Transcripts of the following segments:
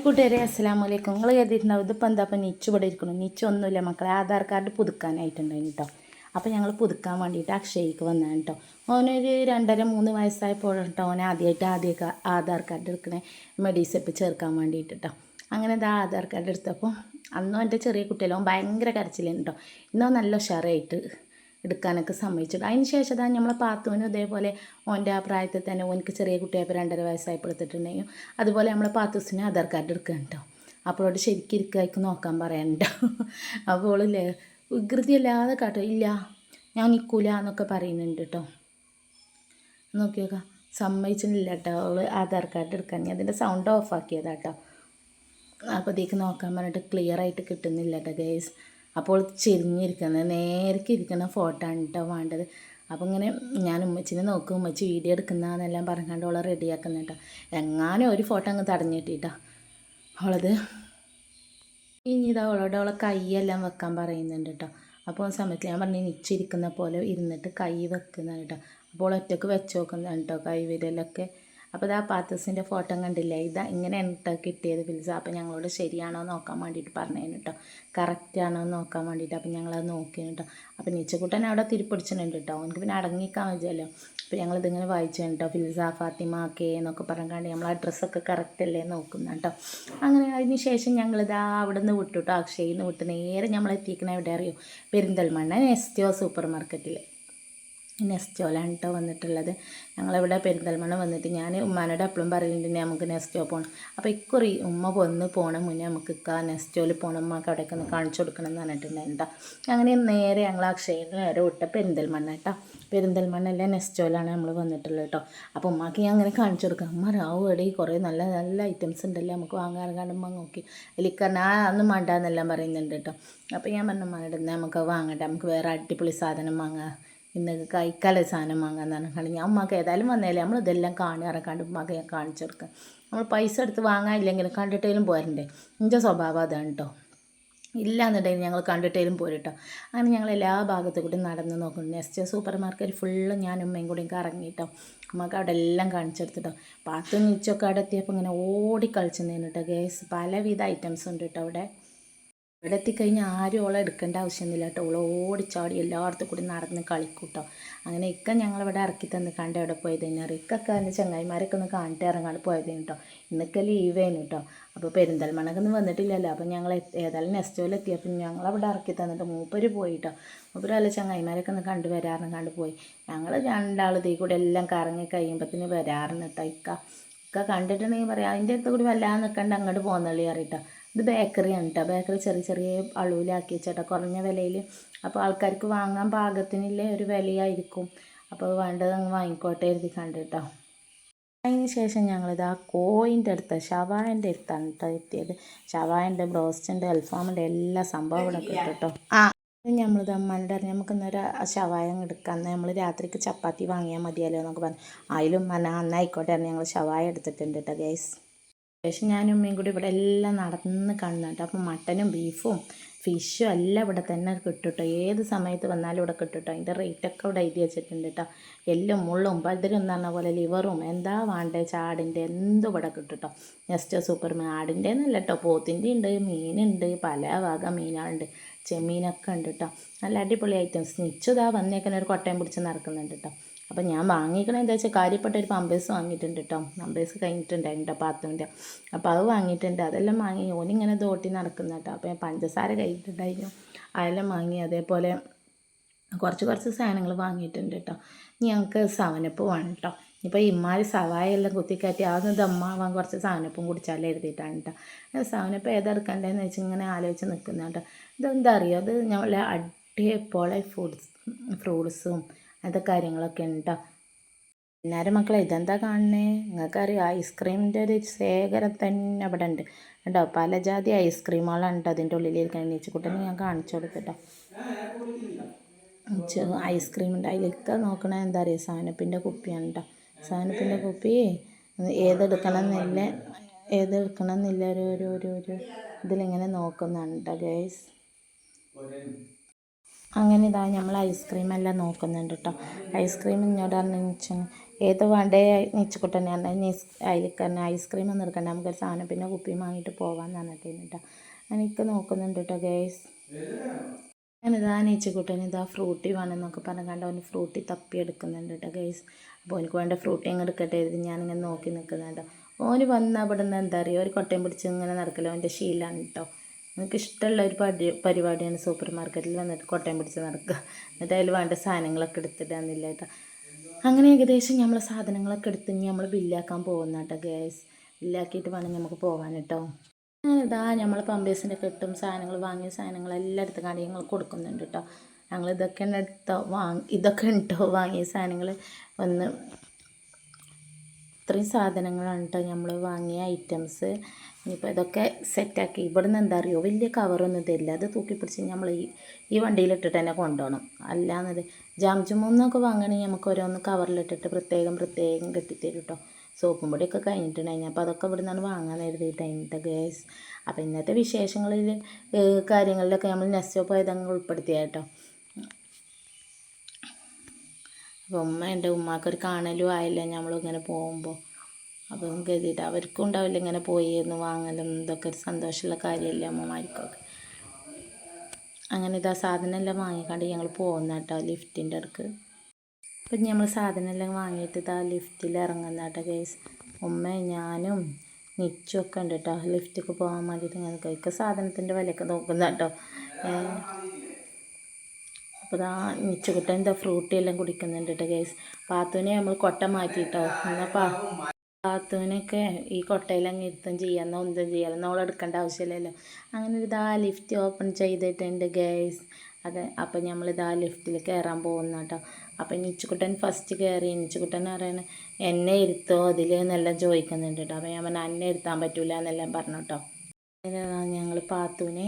കൂട്ടുകാരെ അസ്സാം വലൈക്കും നിങ്ങൾ കരുതിയിട്ടുണ്ടാവും ഇതിപ്പോൾ എന്താ അപ്പം നിച്ച് ഇവിടെ ഇരിക്കണം? നിച്ച് ഒന്നുമില്ല മക്കളെ. ആധാർ കാർഡ് പുതുക്കാനായിട്ടുണ്ടായിരുന്നു കേട്ടോ അപ്പോൾ ഞങ്ങൾ പുതുക്കാൻ വേണ്ടിയിട്ട് അക്ഷയ്ക്ക് വന്നതാണ് കേട്ടോ ഓനൊരു രണ്ടര മൂന്ന് വയസ്സായപ്പോഴട്ടോ ഓൻ ആദ്യമായിട്ട് ആദ്യമൊക്കെ ആധാർ കാർഡ് എടുക്കണേ മെഡീസപ്പ് ചേർക്കാൻ വേണ്ടിയിട്ട് കേട്ടോ അങ്ങനെ ഇതാ ആധാർ കാർഡ് എടുത്തപ്പോൾ അന്നും എന്റെ ചെറിയ കുട്ടിയല്ലോ ഭയങ്കര കരച്ചിലാണ് കേട്ടോ ഇന്നോ നല്ല ഉഷാറായിട്ട് എടുക്കാനൊക്കെ സമ്മതിച്ചിട്ട് അതിന് ശേഷം അതാണ് നമ്മളെ പാത്തുവിനും ഇതേപോലെ ഓന്റെ ആ പ്രായത്തിൽ തന്നെ ഓനക്ക് ചെറിയ കുട്ടിയായപ്പോൾ രണ്ടര വയസ്സായപ്പോൾ എടുത്തിട്ടുണ്ടെങ്കിൽ അതുപോലെ നമ്മളെ പാത്തൂസിന് ആധാർ കാർഡ് എടുക്കാൻ കേട്ടോ അപ്പോഴോട് ശരിക്കും ഇരിക്കായിക്ക് നോക്കാൻ പറയാനുണ്ടോ അപ്പോൾ ഇല്ലേ വികൃതി അല്ലാതെ കാട്ടോ. ഇല്ല ഞാൻ നിൽക്കൂല എന്നൊക്കെ പറയുന്നുണ്ട് കേട്ടോ നോക്കി നോക്കാം. സമ്മതിച്ചിട്ടില്ല കേട്ടോ അവൾ ആധാർ കാർഡ് എടുക്കാൻ. ഞാൻ അതിന്റെ സൗണ്ട് ഓഫ് ആക്കിയതാ കേട്ടോ അപ്പോഴത്തേക്ക് നോക്കാൻ പറഞ്ഞിട്ട് ക്ലിയർ ആയിട്ട് കിട്ടുന്നില്ല കേട്ടോ ഗൈസ് അപ്പോൾ ചെരിഞ്ഞിരിക്കുന്നത് നേരക്ക് ഇരിക്കുന്ന ഫോട്ടോ ആണ് കേട്ടോ വേണ്ടത്. അപ്പോൾ ഇങ്ങനെ ഞാൻ ഉമ്മച്ചിനെ നോക്കും. ഉമ്മച്ചി വീഡിയോ എടുക്കുന്നതെന്നെല്ലാം പറഞ്ഞുകൊണ്ട് അവളെ റെഡിയാക്കുന്ന കേട്ടോ എങ്ങാനും ഒരു ഫോട്ടോ അങ്ങ് തടഞ്ഞിട്ടിട്ടാ അവളത് ഇനി ഇതാ അവളോട് അവളെ കൈയെല്ലാം വെക്കാൻ പറയുന്നുണ്ട് കേട്ടോ അപ്പോൾ ആ സമയത്ത് ഞാൻ പറഞ്ഞു നിച്ചിരിക്കുന്ന പോലെ ഇരുന്നിട്ട് കൈ വെക്കുന്നതാണ് കേട്ടോ. അപ്പോൾ ഒറ്റയ്ക്ക് വെച്ച് നോക്കുന്നതാണ് കേട്ടോ കൈ വിരലൊക്കെ അപ്പോൾ ഇതാ പാത്തസിന്റെ ഫോട്ടോ കണ്ടില്ലേ? ഇതാ ഇങ്ങനെയാണ് കേട്ടോ കിട്ടിയത് ഫിൽസ അപ്പോൾ ഞങ്ങളോട് ശരിയാണോ നോക്കാൻ വേണ്ടിയിട്ട് പറഞ്ഞേന് കേട്ടോ കറക്റ്റ് ആണോ എന്ന് നോക്കാൻ വേണ്ടിയിട്ട് അപ്പോൾ ഞങ്ങളത് നോക്കി കേട്ടോ അപ്പോൾ നീച്ചക്കുട്ടൻ അവിടെ തിരിപ്പിടിച്ചിട്ടുണ്ട് കേട്ടോ എനിക്ക് പിന്നെ അടങ്ങിക്കാൻ വെച്ചല്ലോ അപ്പോൾ ഞങ്ങളിതിങ്ങനെ വായിച്ചു കേട്ടോ ഫിൽസ ഫാത്തിമ കെ എന്നൊക്കെ പറഞ്ഞാണ്ട് നമ്മൾ ആ ഡ്രസ്സൊക്കെ കറക്റ്റ് അല്ലേ നോക്കുന്ന കേട്ടോ അങ്ങനെ അതിന് ശേഷം ഞങ്ങളിതാ അവിടെ നിന്ന് വിട്ടു കേട്ടോ അക്ഷയിൽ നിന്ന് വിട്ട് നേരെ നമ്മൾ എത്തിക്കുന്ന എവിടെ അറിയോ? Perinthalmanna S T O super മാർക്കറ്റിൽ നെസ്റ്റോലാണ് കേട്ടോ വന്നിട്ടുള്ളത്. ഞങ്ങളിവിടെ പെരിന്തൽമണ്ണ വന്നിട്ട് ഞാൻ ഉമ്മാനോട് എപ്പോഴും പറയുന്നുണ്ട് നമുക്ക് നെസ്റ്റോ പോകണം അപ്പോൾ ഇക്കുറി ഉമ്മ വന്ന് പോകണം മുന്നേ നമുക്ക് ഇക്ക നെസ്റ്റോയിൽ പോകണം ഉമ്മക്ക് അവിടേക്ക് ഒന്ന് കാണിച്ചു കൊടുക്കണം എന്ന് പറഞ്ഞിട്ടുണ്ടായിരുന്നു അങ്ങനെ നേരെ ഞങ്ങൾ അക്ഷയിൽ നേരെ വിട്ട പെരിന്തൽമണ്ണ കേട്ടോ. പെരിന്തൽമണ്ണയിലെ നെസ്റ്റോയിലാണ് നമ്മൾ വന്നിട്ടുള്ളത് കേട്ടോ. അപ്പോൾ ഉമ്മാക്ക് ഞാൻ അങ്ങനെ കാണിച്ചു കൊടുക്കാം. അമ്മ രാവ് എടി കുറേ നല്ല നല്ല ഐറ്റംസ് ഉണ്ടല്ലോ നമുക്ക് വാങ്ങാൻ കാണുമ്പോൾ നോക്കി. എലിക്കറിന് ആ അന്നും വേണ്ടാന്നെല്ലാം പറയുന്നുണ്ട് കേട്ടോ. അപ്പോൾ ഞാൻ പറഞ്ഞ ഉമ്മാനോട് "എന്നാ നമുക്ക് വാങ്ങട്ടെ നമുക്ക് വേറെ അടിപൊളി സാധനം വാങ്ങാം. ഇന്ന് കൈക്കാല സാധനം വാങ്ങാന്ന് പറഞ്ഞാൽ ഞാൻ ഉമ്മക്ക് ഏതായാലും വന്നേലേ നമ്മൾ ഇതെല്ലാം കാണുക കണ്ട് ഉമ്മക്ക് ഞാൻ കാണിച്ചു കൊടുക്കുക നമ്മൾ പൈസ എടുത്ത് വാങ്ങാനില്ലെങ്കിലും കണ്ടിട്ടേലും പോരണ്ടേ? എന്റെ സ്വഭാവം അതാണ് കേട്ടോ ഇല്ല എന്നുണ്ടെങ്കിൽ ഞങ്ങൾ കണ്ടിട്ടേലും പോരട്ടോ അങ്ങനെ ഞങ്ങൾ എല്ലാ ഭാഗത്തു കൂടി നടന്ന് നോക്കുന്നു. നെക്സ്റ്റ് സൂപ്പർ മാർക്കറ്റ് ഫുള്ള് ഞാൻ ഉമ്മയും കൂടി കറങ്ങിയിട്ടോ നമുക്ക് അവിടെ എല്ലാം കാണിച്ചെടുത്തിട്ടോ പാത്തും നിച്ചൊക്കെ അവിടെ എത്തിയപ്പോൾ ഇങ്ങനെ ഓടി കളിച്ചു നിന്നിട്ടോ ഗ്യാസ് പലവിധ ഐറ്റംസ് ഉണ്ട് കേട്ടോ അവിടെ. ഇവിടെ എത്തിക്കഴിഞ്ഞാൽ ആരും ഓളെ എടുക്കേണ്ട ആവശ്യമൊന്നുമില്ല കേട്ടോ. ഓളെ ഓടിച്ചാടി എല്ലായിടത്തും കൂടി നടന്ന് കളിക്കൂട്ടോ. അങ്ങനെ ഇക്ക ഞങ്ങളിവിടെ ഇറക്കി തന്ന് കണ്ട എവിടെ പോയത് കഴിഞ്ഞാൽ ഇക്കൊക്കെ എന്റെ ചങ്ങായിമാരൊക്കെ ഒന്ന് കാണിട്ട് ഇറങ്ങാണ്ട് പോയത് കേട്ടോ. ഇന്നൊക്കെ ലീവേനു കേട്ടോ. അപ്പോൾ പെരിന്തൽമണ്ണക്കൊന്നും വന്നിട്ടില്ലല്ലോ. അപ്പോൾ ഞങ്ങൾ ഏതായാലും നെക്സ്റ്റ് എത്തിയപ്പോൾ ഞങ്ങളവിടെ ഇറക്കി തന്നിട്ട് മൂപ്പര് പോയി കേട്ടോ. മൂപ്പര് അല്ല ചങ്ങായിമാരൊക്കെ ഒന്ന് കണ്ട് വരാറുണ്ട് കണ്ട് പോയി. ഞങ്ങൾ രണ്ടാൾ തീ കൂടെ എല്ലാം കറങ്ങി കഴിയുമ്പോഴത്തേന് വരാറുണ്ട് കേട്ടോ ഇക്ക. ഇക്ക കണ്ടിട്ടുണ്ടെങ്കിൽ പറയാം അതിന്റെ അടുത്ത് കൂടി വല്ലാതെ നിൽക്കണ്ട അങ്ങോട്ട് പോകുന്നള്ളി അറിയിട്ടോ ഇത് ബേക്കറിയാണ് കേട്ടോ ബേക്കറി ചെറിയ ചെറിയ അളവിലാക്കി വെച്ചേട്ടോ. കുറഞ്ഞ വിലയിൽ അപ്പോൾ ആൾക്കാർക്ക് വാങ്ങാൻ പാകത്തിനുള്ള ഒരു വിലയായിരിക്കും. അപ്പോൾ വേണ്ടത് അങ്ങ് വാങ്ങിക്കോട്ടെ എഴുതി കണ്ടിട്ടോ. അതിന് ശേഷം ഞങ്ങളിത് ആ കോയിന്റെ അടുത്ത് ഷവായന്റെ അടുത്താണ് കേട്ടോ എത്തിയത്. ഷവായന്റെ ബ്രോസ്റ്റിന്റെ അൽഫാമിന്റെ എല്ലാ സംഭവം ഇവിടെ കിട്ടും ആ. നമ്മൾ അമ്മാനോട് അറിഞ്ഞ് നമുക്ക് ഇന്നൊരു ഷവായ എടുക്കാം. എന്നാൽ നമ്മൾ രാത്രിക്ക് ചപ്പാത്തി വാങ്ങിയാൽ മതിയല്ലോ എന്നൊക്കെ പറഞ്ഞു. അതിലും അന്നായിക്കോട്ടെ ഞങ്ങൾ ഷവായ എടുത്തിട്ടുണ്ട് കേട്ടോ ഗൈസ് ശേഷം ഞാനും ഉമ്മയും കൂടി ഇവിടെ എല്ലാം നടന്ന് കാണുന്നുണ്ട് അപ്പോൾ മട്ടനും ബീഫും ഫിഷും എല്ലാം ഇവിടെ തന്നെ കിട്ടും കേട്ടോ ഏത് സമയത്ത് വന്നാലും ഇവിടെ കിട്ടും കേട്ടോ അതിന്റെ റേറ്റൊക്കെ ഇവിടെ എഴുതി വെച്ചിട്ടുണ്ട് കേട്ടോ. എല്ലും മുള്ളും പതിരും എന്ന് പറഞ്ഞ പോലെ ലിവറും എന്താ വേണ്ടേ ചാടിന്റെ എന്തും ഇവിടെ കിട്ടും കേട്ടോ നെക്സ്റ്റ് സൂപ്പർ മീൻ ആടിന്റെ എന്നല്ല കേട്ടോ. പോത്തിന്റെ ഉണ്ട് മീനുണ്ട് പല വക മീനുകളുണ്ട് ചെമ്മീനൊക്കെ ഉണ്ട് കേട്ടോ. നല്ല അടിപൊളി ഐറ്റംസ് നിച്ചതാ വന്നേക്കുന്ന ഒരു കൊട്ടയം പിടിച്ച് നടക്കുന്നുണ്ട് കേട്ടോ. അപ്പം ഞാൻ വാങ്ങിക്കണത് എന്താ വെച്ചാൽ കാര്യപ്പെട്ട ഒരു പമ്പേഴ്സ് വാങ്ങിയിട്ടുണ്ട് കേട്ടോ പമ്പേഴ്സ് കഴിഞ്ഞിട്ടുണ്ടായിരുന്നു കേട്ടോ പാത്തുവിന്റെ അപ്പോൾ അത് വാങ്ങിയിട്ടുണ്ട്. അതെല്ലാം വാങ്ങി ഓനിങ്ങനെ തോട്ടി നടക്കുന്ന കേട്ടോ അപ്പോൾ പഞ്ചസാര കഴിഞ്ഞിട്ടുണ്ടായിരുന്നു അതെല്ലാം വാങ്ങി അതേപോലെ കുറച്ച് കുറച്ച് സാധനങ്ങൾ വാങ്ങിയിട്ടുണ്ട് കേട്ടോ ഞങ്ങൾക്ക് സവനപ്പ് വേണം കേട്ടോ ഇപ്പോൾ ഇമ്മാരി സവായ എല്ലാം കുത്തിക്കയറ്റി അതൊന്ന് ദമ്മാവാൻ കുറച്ച് സാധനപ്പും കുടിച്ചാലേ എഴുതിയിട്ടാണ് കേട്ടോ സാധനപ്പം ഏതെടുക്കണ്ടേന്ന് വെച്ച് ഇങ്ങനെ ആലോചിച്ച് നിൽക്കുന്ന കേട്ടോ ഇതെന്താ അറിയോ? അത് ഞങ്ങളെ അടിപൊളി ഫ്രൂട്ട്സ് ഫ്രൂട്ട്സും അങ്ങനത്തെ കാര്യങ്ങളൊക്കെ ഉണ്ട്? കേട്ടോ മക്കളെ ഇതെന്താ കാണണേ നിങ്ങൾക്കറിയാം ഐസ്ക്രീമിന്റെ ഒരു ശേഖരം തന്നെ അവിടെ ഉണ്ട്. കേട്ടോ പല ജാതി ഐസ്ക്രീമുകളാണ് കേട്ടോ അതിന്റെ ഉള്ളിലിരിക്കുന്ന നീച്ചുകുട്ടനെ ഞാൻ കാണിച്ചു കൊടുക്കട്ടോ. ഐസ്ക്രീം ഉണ്ട് അതിലൊക്കെ നോക്കണ. എന്താ പറയുക സാനപ്പിന്റെ കുപ്പിയാണ് കേട്ടോ. സാനപ്പിന്റെ കുപ്പി ഏതെടുക്കണം എന്നില്ല ഏതെടുക്കണം എന്നില്ല ഒരു ഒരു ഒരു ഇതിലിങ്ങനെ നോക്കുന്നുണ്ട് ഗൈസ് അങ്ങനെ ഇതാ നമ്മൾ ഐസ്ക്രീം എല്ലാം നോക്കുന്നുണ്ട് കേട്ടോ ഐസ്ക്രീം ഇങ്ങോട്ട് പറഞ്ഞു ഏത് വേണ്ടേ നിച്ചക്കുട്ടനെ പറഞ്ഞാൽ അതിൽ തന്നെ ഐസ്ക്രീം ഒന്നും എടുക്കണ്ട. നമുക്കൊരു സാധനം പിന്നെ കുപ്പിയും വാങ്ങിയിട്ട് പോകാമെന്ന് പറഞ്ഞിട്ടുണ്ട് കേട്ടോ എനിക്ക് നോക്കുന്നുണ്ട് കേട്ടോ ഗേസ് ഞാനിതാ നീച്ചക്കുട്ടൻ ഇതാ ഫ്രൂട്ടി വേണമെന്നൊക്കെ പറഞ്ഞ് കണ്ട അവന് ഫ്രൂട്ടി തപ്പി എടുക്കുന്നുണ്ട് കേട്ടോ ഗൈസ് അപ്പോൾ എനിക്ക് വേണ്ട ഫ്രൂട്ടി അങ്ങ് എടുക്കട്ടെ എഴുതി ഞാനിങ്ങനെ നോക്കി നിൽക്കുന്നുണ്ട് ഓന് വന്ന അവിടെ നിന്ന് എന്താ പറയുക ഒരു കൊട്ടയും പിടിച്ച് ഇങ്ങനെ നടക്കലോ. അവന്റെ ശീലമാണ് കേട്ടോ എനിക്ക് ഇഷ്ടമുള്ള ഒരു പരി പരിപാടിയാണ് സൂപ്പർ മാർക്കറ്റിൽ വന്നിട്ട് കൊട്ടയം പിടിച്ച് നടക്കുക. എന്നിട്ട് അതിൽ വേണ്ട സാധനങ്ങളൊക്കെ എടുത്തിട്ടാന്നില്ല കേട്ടോ. അങ്ങനെ ഏകദേശം നമ്മൾ സാധനങ്ങളൊക്കെ എടുത്ത് ഇനി നമ്മൾ ബില്ലാക്കാൻ പോകുന്ന കേട്ടോ ഗ്യാസ് ബില്ലാക്കിയിട്ട് വേണം നമുക്ക് പോകാൻ കേട്ടോ. ഇതാ നമ്മൾ പമ്പേഴ്സിന്റെ കെട്ടും സാധനങ്ങൾ വാങ്ങിയ സാധനങ്ങളെല്ലാം എടുത്ത് കാണി ഞങ്ങൾ കൊടുക്കുന്നുണ്ട് കേട്ടോ. ഞങ്ങൾ ഇതൊക്കെ എടുത്തോ വാങ്ങി ഇതൊക്കെ ഉണ്ടോ വാങ്ങിയ സാധനങ്ങൾ വന്ന് ഇത്രയും സാധനങ്ങളാണ് കേട്ടോ നമ്മൾ വാങ്ങിയ ഐറ്റംസ് ഇനിയിപ്പോൾ ഇതൊക്കെ സെറ്റാക്കി ഇവിടുന്ന് എന്താ അറിയോ? വലിയ കവറൊന്നും തരില്ല. അത് തൂക്കി പിടിച്ച് നമ്മൾ ഈ ഈ വണ്ടിയിലിട്ടിട്ട് തന്നെ കൊണ്ടുപോകണം. അല്ലാന്നത് ജാം ജുമൊന്നൊക്കെ വാങ്ങണമെങ്കിൽ നമുക്ക് ഓരോന്ന് കവറിലിട്ടിട്ട് പ്രത്യേകം പ്രത്യേകം കെട്ടിത്തരും കേട്ടോ സോപ്പും പൊടിയൊക്കെ കഴിഞ്ഞിട്ടുണ്ടായിരുന്നു അപ്പോൾ അതൊക്കെ ഇവിടെ നിന്നാണ് വാങ്ങാൻ എഴുതിയിട്ടായിട്ട് ഗേസ് അപ്പോൾ ഇന്നത്തെ വിശേഷങ്ങളിൽ കാര്യങ്ങളിലൊക്കെ നമ്മൾ നെസ്റ്റോപ്പ് ആയതങ്ങ് ഉൾപ്പെടുത്തിയ കേട്ടോ അപ്പോൾ ഉമ്മ എന്റെ ഉമ്മാക്കൊരു കാണലും ആയില്ല. നമ്മളിങ്ങനെ പോകുമ്പോൾ അപ്പം കരുതിയിട്ട് അവർക്കും ഉണ്ടാവില്ല ഇങ്ങനെ പോയിരുന്നു വാങ്ങലും ഇതൊക്കെ ഒരു സന്തോഷമുള്ള കാര്യമല്ലേ അമ്മമാർക്കൊക്കെ. അങ്ങനെ ഇതാ സാധനം എല്ലാം വാങ്ങിക്കാണ്ട് ഞങ്ങൾ പോകുന്ന കേട്ടോ ലിഫ്റ്റിന്റെ അടുക്ക്. അപ്പം നമ്മൾ സാധനം എല്ലാം വാങ്ങിയിട്ട് ഇതാ ലിഫ്റ്റിൽ ഇറങ്ങുന്ന കേട്ടോ കേസ് ഉമ്മ ഞാനും നിച്ചും ഒക്കെ ഉണ്ട് കേട്ടോ. ലിഫ്റ്റിക്ക് പോകാൻ വേണ്ടിയിട്ട് ഞങ്ങൾക്ക് സാധനത്തിന്റെ വിലയൊക്കെ നോക്കുന്ന കേട്ടോ. അപ്പോൾ ഇതാ നിച്ചുകുട്ടൻ എന്താ ഫ്രൂട്ടി എല്ലാം കുടിക്കുന്നുണ്ട് കേട്ടോ ഗൈസ് പാത്തുവിനെ നമ്മൾ കൊട്ട മാറ്റിയിട്ടോ എന്നാൽ പാ പാത്തുവിനൊക്കെ ഈ കൊട്ടയിലങ്ങ് ഇരുത്തം ചെയ്യാമെന്നോ ഒന്നും ചെയ്യാമെന്നോ നമ്മൾ എടുക്കേണ്ട ആവശ്യമില്ലല്ലോ. അങ്ങനെ ഒരു ഇതാ ലിഫ്റ്റ് ഓപ്പൺ ചെയ്തിട്ടുണ്ട് ഗേസ് അതെ അപ്പം നമ്മൾ ഇതാ ലിഫ്റ്റിൽ കയറാൻ പോകുന്ന കേട്ടോ അപ്പം നിച്ചുകുട്ടൻ ഫസ്റ്റ് കയറി നിച്ചുകുട്ടൻ പറയണ എന്നെ ഇരുത്തോ? അതിൽ എന്നെല്ലാം ചോദിക്കുന്നുണ്ട് കേട്ടോ അപ്പം ഞാൻ പറഞ്ഞാൽ എന്നെ ഇരുത്താൻ പറ്റില്ല എന്നെല്ലാം പറഞ്ഞു കേട്ടോ ഞങ്ങൾ പാത്തുവിനെ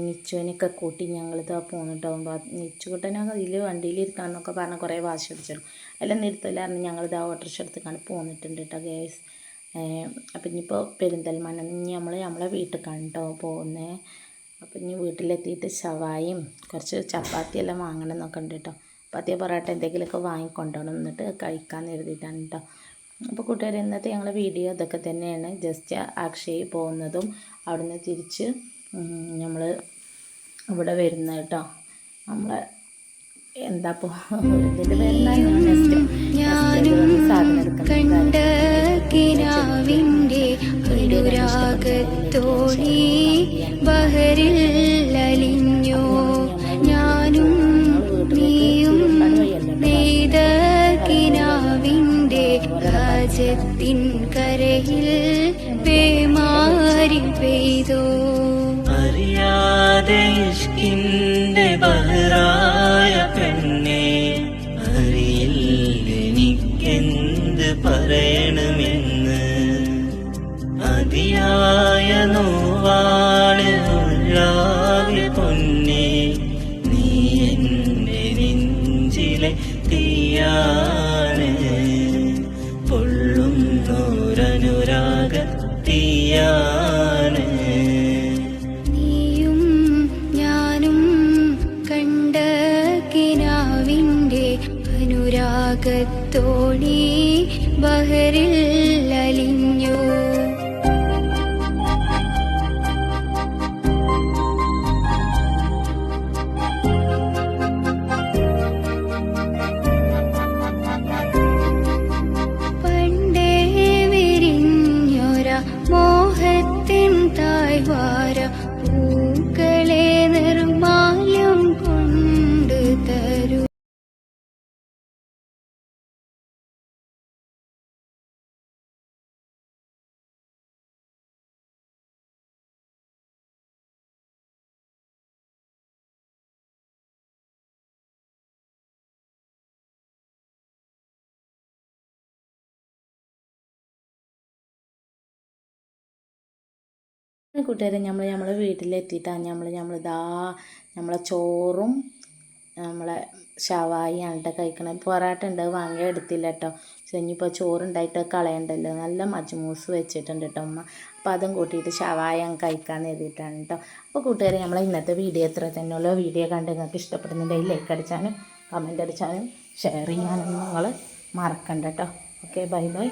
നിച്ചുവിനൊക്കെ കൂട്ടി ഞങ്ങളിതാ പോന്നിട്ടാകുമ്പോൾ നിച്ചു നിച്ചുകുട്ടനൊക്കെ ഇതിൽ വണ്ടിയിൽ ഇരിക്കാമെന്നൊക്കെ പറഞ്ഞ് കുറേ വാശി പിടിച്ചിടും എല്ലാം നിർത്തില്ലായിരുന്നു ഞങ്ങളിതാ ഓട്ടോറിക്ഷ എടുത്തിക്കാണ് പോന്നിട്ടുണ്ട് കേട്ടോ ഗേസ് അപ്പം ഇനിയിപ്പോൾ പെരിന്തൽമണ്ണ ഇനി നമ്മൾ നമ്മളെ വീട്ടിൽ കണ്ടോ പോകുന്നത് അപ്പം ഇനി വീട്ടിലെത്തിയിട്ട് ഷവായും കുറച്ച് ചപ്പാത്തിയെല്ലാം വാങ്ങണം എന്നൊക്കെ ഉണ്ട് കേട്ടോ ചപ്പാത്തി പൊറോട്ട എന്തെങ്കിലുമൊക്കെ വാങ്ങിക്കൊണ്ടുപോകണം എന്നിട്ട് കഴിക്കാൻ എഴുതിയിട്ടാണ് കേട്ടോ അപ്പോൾ കൂട്ടുകാർ ഇന്നത്തെ ഞങ്ങളുടെ വീഡിയോ ഇതൊക്കെ തന്നെയാണ്. ജസ്റ്റ് അക്ഷയ് പോകുന്നതും അവിടുന്ന് തിരിച്ച് നമ്മൾ ഇവിടെ വരുന്നത് കേട്ടോ. നമ്മളെ എന്താ ഇപ്പോൾ സാധനം കണ്ട കിനാവിന്റെ അനുരാഗത്തോഴി രാജത്തിൻ കരയിൽ പേമാരി പെയ്തോ. അറിയാതെ ഇഷ്കിന്റെ ബഹറായ പെണ്ണെ അറിയില്ലെനിക്കെന്ത് പറയണമെന്ന്. അതിയായ നോവാണ് പൊന്നെ നീ എന്റെ നെഞ്ചിലെ തീയാണ് അനുരാഗത്തോണി ബഹറിൽ അലിഞ്ഞു. മോഹത്തിൻ താഴ്വാര കൂട്ടുകാരെ നമ്മൾ നമ്മളെ വീട്ടിലെത്തിയിട്ടാണ് നമ്മൾ നമ്മളിതാ നമ്മളെ ചോറും നമ്മളെ ഷവായി ആണ് കഴിക്കണം. പൊറാട്ട ഉണ്ട് വാങ്ങിയ വാങ്ങി എടുത്തില്ല കേട്ടോ പക്ഷെ ഇനിയിപ്പോൾ ചോറുണ്ടായിട്ട് കളയണ്ടല്ലോ. നല്ല മജ്മൂസ് വെച്ചിട്ടുണ്ട് കേട്ടോ അമ്മ അപ്പോൾ അതും കൂട്ടിയിട്ട് ഷവായ കഴിക്കാൻ എഴുതിയിട്ടാണ് കേട്ടോ അപ്പോൾ കൂട്ടുകാരെ നമ്മളെ ഇന്നത്തെ വീഡിയോ എത്ര തന്നെയുള്ള. വീഡിയോ കണ്ട് നിങ്ങൾക്ക് ഇഷ്ടപ്പെടുന്നുണ്ടെങ്കിൽ ലൈക്ക് അടിച്ചാലും കമന്റ് അടിച്ചാലും ഷെയർ ചെയ്യാനും നിങ്ങൾ മറക്കണ്ട കേട്ടോ ഓക്കെ ബൈ ബൈ